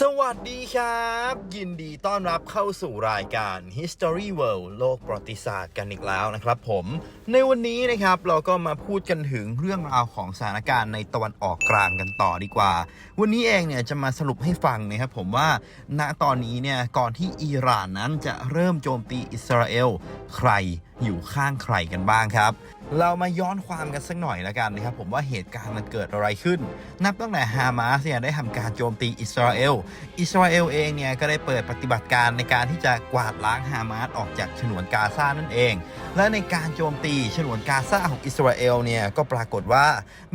สวัสดีครับ ยินดีต้อนรับเข้าสู่รายการ History World โลกประวัติศาสตร์กันอีกแล้วนะครับผม ในวันนี้นะครับเราก็มาพูดกันถึงเรื่องราวของสถานการณ์ในตะวันออกกลางกันต่อดีกว่า วันนี้เองเนี่ยจะมาสรุปให้ฟังนะครับผมว่าณตอนนี้เนี่ยก่อนที่อิหร่านนั้นจะเริ่มโจมตีอิสราเอล ใครอยู่ข้างใครกันบ้างครับ เรามาย้อนความกันสักหน่อยละกันนะครับผมว่าเหตุการณ์มันเกิดอะไรขึ้น นับตั้งแต่ฮามาสเนี่ยได้ทำการโจมตีอิสราเอล อิสราเอลเองเนี่ยก็ได้เปิดปฏิบัติการในการที่จะกวาดล้างฮามาสออกจากฉนวนกาซานั่นเอง และในการโจมตีฉนวนกาซาของอิสราเอลเนี่ยก็ปรากฏว่า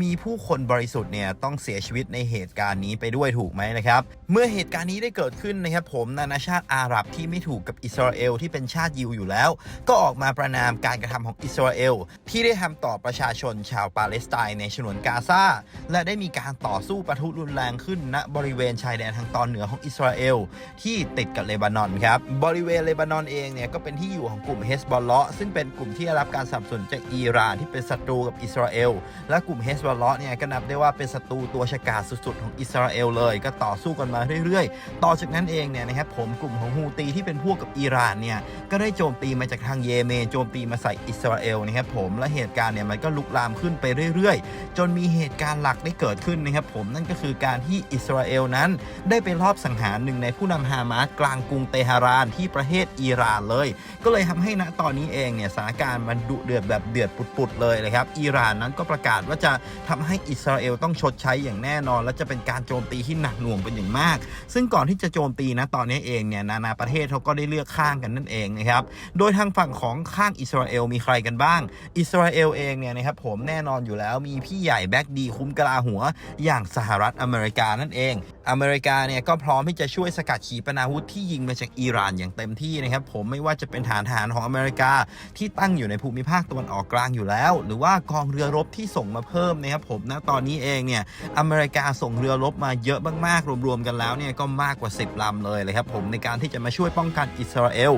มีผู้คนบริสุทธิ์เนี่ยต้องเสียชีวิตในเหตุการณ์นี้ไปด้วยถูกไหมนะครับเมื่อเหตุการณ์นี้ได้เกิดขึ้นนะครับผมนานาชาติอาหรับที่ไม่ถูกกับอิสราเอลที่เป็นชาติยิวอยู่แล้ว ก็ออกมาประนามการกระทำของอิสราเอลที่ที่ได้ทำต่อประชาชนชาวปาเลสไตน์ในฉนวนกาซาและได้มีการต่อสู้ปะทุรุนแรงขึ้นณบริเวณชายแดนทางตอนเหนือของอิสราเอลที่ติดกับเลบานอนครับบริเวณเลบานอนเองเนี่ยก็เป็นที่อยู่ของกลุ่มเฮสบอลเลาะซึ่งเป็นกลุ่มที่ได้รับการสนับสนุนจากอิหร่านที่เป็นศัตรูกับอิสราเอลและกลุ่มเฮสบอลเลาะเนี่ยก็นับได้ว่าเป็นศัตรูตัวฉกาจสุดๆของอิสราเอลเลย ก็ต่อสู้กันมาเรื่อยๆ ต่อจากนั้นเองเนี่ยนะครับผมกลุ่มของฮูตีที่เป็นพวกกับอิหร่านเนี่ยก็ได้โจมตีมาจากทางเยเมนโจมตีมาใส่อิสราเอลนะครับผมและเหตุการณ์เนี่ยมันก็ลุกลามขึ้นไปเรื่อยๆ จนมีเหตุการณ์หลักได้เกิดขึ้นนะครับผมนั่นก็คือการที่อิสราเอลนั้น ได้ไปรอบสังหารหนึ่งในผู้นำฮามาสกลางกรุงเตหะรานที่ประเทศอิหร่านเลย ก็เลยทำให้ณตอนนี้เองเนี่ยสถานการณ์มันดุเดือดแบบเดือดปุดๆเลยเลยครับอิหร่านนั้นก็ประกาศว่าจะทำให้อิสราเอลต้องชดใช้อย่างแน่นอน และจะเป็นการโจมตีที่หนักหน่วงเป็นอย่างมาก ซึ่งก่อนที่จะโจมตีนะตอนนี้เองเนี่ยนานาประเทศเขาก็ได้เลือกข้างกันนั่นเองนะครับโดยทางฝั่งของข้างอิสราเอลมีใครกันบ้างอิสราราเอลเองเนี่ยนะครับผมแน่นอนอยู่แล้วมีพี่ใหญ่แบ็กดีคุ้มกลาหัวอย่างสหรัฐอเมริกานั่นเอง อเมริกาเนี่ยก็พร้อมที่จะช่วยสกัดขีปนาวุธที่ยิงมาจากอิหร่านอย่างเต็มที่นะครับผมไม่ว่าจะเป็นฐานทหารของอเมริกาที่ตั้งอยู่ในภูมิภาคตะวันออกกลางอยู่แล้ว หรือว่ากองเรือรบที่ส่งมาเพิ่มนะครับผมณตอนนี้เองเนี่ยอเมริกาส่งเรือรบมาเยอะมากๆรวมๆกันแล้วเนี่ยก็มากกว่า 10ลำเลยเลยครับผมในการที่จะมาช่วยป้องกันอิสราเอล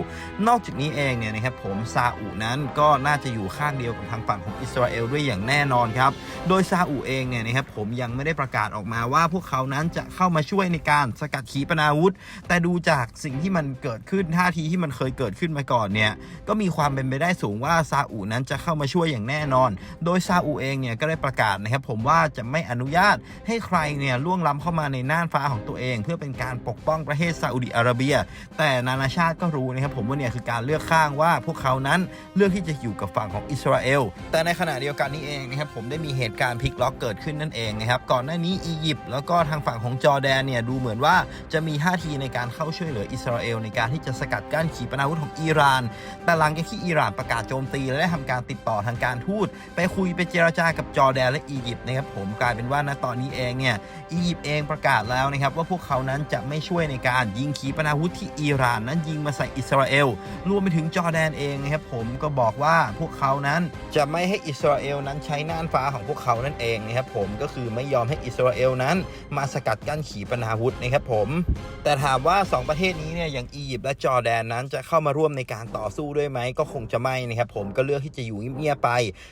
นอกจากนี้เองเนี่ยนะครับผมซาอุนั้นก็น่าจะอยู่ข้างเดียวกับางฝั่งของอิสราเอลด้วยอย่างแน่นอนครับ โดยซาอุเองเนี่ยนะครับผมยังไม่ได้ประกาศออกมาว่าพวกเขานั้นจะเข้ามาช่วยในการสกัดขีปนาวุธ แต่ดูจากสิ่งที่มันเกิดขึ้นท่าทีที่มันเคยเกิดขึ้นมาก่อนเนี่ยก็มีความเป็นไปได้สูงว่าซาอุนั้นจะเข้ามาช่วยอย่างแน่นอน โดยซาอุเองเนี่ยก็ได้ประกาศนะครับผมว่าจะไม่อนุญาตให้ใครเนี่ยล่วงล้ำเข้ามาในน่านฟ้าของตัวเอง เพื่อเป็นการปกป้องประเทศซาอุดิอาระเบีย แต่นานาชาติก็รู้นะครับผมว่าเนี่ยคือการเลือกข้างว่าพวกเขานั้นเลือกที่จะอยู่กับฝั่งของอิสราเอลแต่ในขณะเดียวกันนี้เองนะครับผมได้มีเหตุการณ์พลิกล็อกเกิดขึ้นนั่นเองนะครับก่อนหน้านี้อียิปต์แล้วก็ทางฝั่งของจอร์แดนเนี่ยดูเหมือนว่าจะมีท่าทีในการเข้าช่วยเหลืออิสราเอล ในการที่จะสกัดกั้นขีปนาวุธของอิหร่าน แต่หลังจากที่อิหร่านประกาศโจมตีและได้ทำการติดต่อทางการทูตไปคุยไปเจรจากับจอร์แดนและอียิปต์นะครับผมกลายเป็นว่าณตอนนี้เองเนี่ยอียิปต์เองประกาศแล้วนะครับว่าพวกเขานั้นจะไม่ช่วยในการยิงขีปนาวุธที่อิหร่านนั้นยิงมาใส่อิสราเอลรวมไปถึงจอร์แดนเองนะครับผมก็บอกว่าพวกเขานั้นจะไม่ให้อิสราเอลนั้นใช้น่านฟ้าของพวกเขานั่นเองนะครับผมก็คือไม่ยอมให้อิสราเอลนั้นมาสกัดกั้นขีปนาวุธนะครับผม แต่ถามว่า 2 ประเทศนี้เนี่ยอย่างอียิปต์และจอร์แดนนั้นจะเข้ามาร่วมในการต่อสู้ด้วยไหมก็คงจะไม่นะครับผมก็เลือกที่จะอยู่เงียบๆไป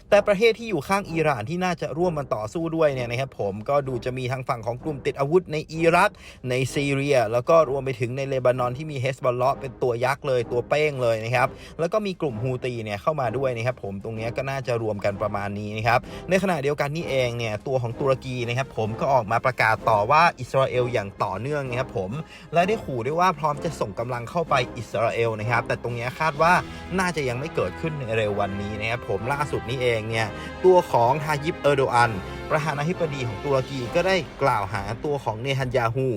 แต่ประเทศที่อยู่ข้างอิหร่านที่น่าจะร่วมมันต่อสู้ด้วยเนี่ยนะครับผมก็ดูจะมีทางฝั่งของกลุ่มติดอาวุธในอิรัก ในซีเรีย แล้วก็รวมไปถึงในเลบานอนที่มีเฮสบอลเลาะเป็นตัวยักษ์เลยตัวเป้งเลยนะครับแล้วก็มีกลุ่มฮูตีเนี่ยเข้ามาด้วยนะครับผมตรงนี้ก็น่าจะรวมกันประมาณนี้นะครับ ในขณะเดียวกันนี่เองเนี่ยตัวของตุรกีนะครับผมก็ออกมาประกาศต่อว่าอิสราเอลอย่างต่อเนื่องนะครับผมและได้ขู่ด้วยว่าพร้อมจะส่งกำลังเข้าไปอิสราเอลนะครับ แต่ตรงนี้คาดว่าน่าจะยังไม่เกิดขึ้นในเร็ววันนี้นะครับผมล่าสุดนี้เองเนี่ยตัวของฮายิปเออร์โดอัน ประธานาธิบดีของตุรกีก็ได้กล่าวหาตัวของเนทันยาฮู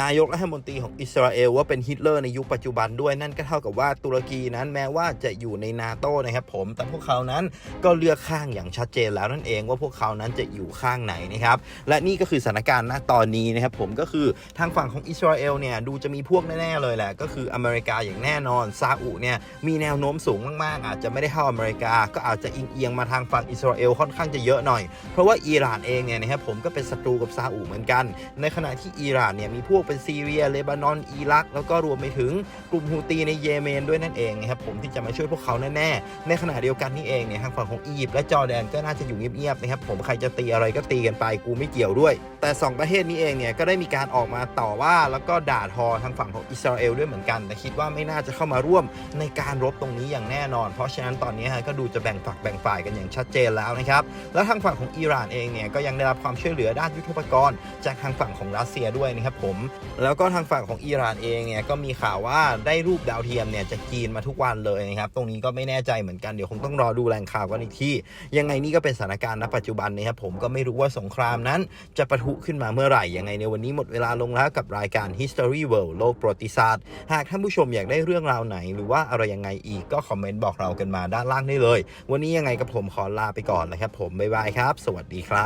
นายกรัฐมนตรีของอิสราเอลว่าเป็นฮิตเลอร์ในยุคปัจจุบันด้วยนั่นก็เท่ากับว่าตุรกีนั้นแม้ว่าจะอยู่ในนาโตนะครับผม แต่พวกเขานั้นก็เลือกข้างอย่างชัดเจนแล้วนั่นเองว่าพวกเขานั้นจะอยู่ข้างไหนนะครับและนี่ก็คือสถานการณ์ณตอนนี้นะครับผมก็คือทางฝั่งของอิสราเอลเนี่ยดูจะมีพวกแน่ๆเลยแหละก็คืออเมริกาอย่างแน่นอนซาอุเนี่ยมีแนวโน้มสูงมากๆ อาจจะไม่ได้เท่าอเมริกา ก็อาจจะอิงเอียงมาทางฝั่งอิสราเอลค่อนข้างจะเยอะหน่อย เพราะว่าอิหร่านานเองเนี่ยนะครับผมก็เป็นศัตรูกับซาอุเหมือนกัน ในขณะที่อิหร่านเนี่ยมีพวกเป็นซีเรียเลบานอนอิรัก แล้วก็รวมไปถึงกลุ่มฮูตีในเยเมนด้วยนั่นเองนะครับผมที่จะมาช่วยพวกเขาแน่ๆในขณะเดียวกันนี่เองเนี่ยทางฝั่งของอียิปต์และจอร์แดนก็น่าจะอยู่เงียบๆนะครับผมใครจะตีอะไรก็ตีกันไปกูไม่เกี่ยวด้วย แต่สองประเทศนี้เองเนี่ยก็ได้มีการออกมาต่อว่าแล้วก็ด่าทอทางฝั่งของอิสราเอลด้วยเหมือนกันแต่คิดว่าไม่น่าจะเข้ามาร่วมในการรบตรงนี้อย่างแน่นอน เพราะฉะนั้นตอนนี้ก็ดูจะแบ่งฝักแบ่งฝ่ายกันอย่างชัดเจนแล้วนะครับแล้วทางฝั่งของอิหร่านเองเนี่ยก็ยังได้รับความช่วยเหลือด้านยุทธปกรณ์จากทางฝั่งของรัสเซียด้วยนะครับผม แล้วก็ทางฝั่งของอิหร่านเองเนี่ยก็มีข่าวว่าได้รูปดาวเทียมเนี่ยจากจีนมาทุกวันเลยนะครับ ตรงนี้ก็ไม่แน่ใจเหมือนกันเดี๋ยวคงต้องรอดูแหล่งข่าวกันอีกที่ ยังไงนี่ก็เป็นสถานการณ์ณปัจจุบันนะครับผมก็ไม่รู้ว่าสงครามนั้นจะปะทุขึ้นมาเมื่อไหร่ยังไงในวันนี้หมดเวลาลงแล้วกับรายการ History World โลกประวัติศาสตร์ หากท่านผู้ชมอยากได้เรื่องราวไหน หรือว่าอะไรยังไงอีกก็คอมเมนต์บอกเรากันมาด้านล่างได้เลย วันนี้ยังไงกับผมขอลาไปก่อนนะครับผมบ๊ายบายครับ สวัสดีครับ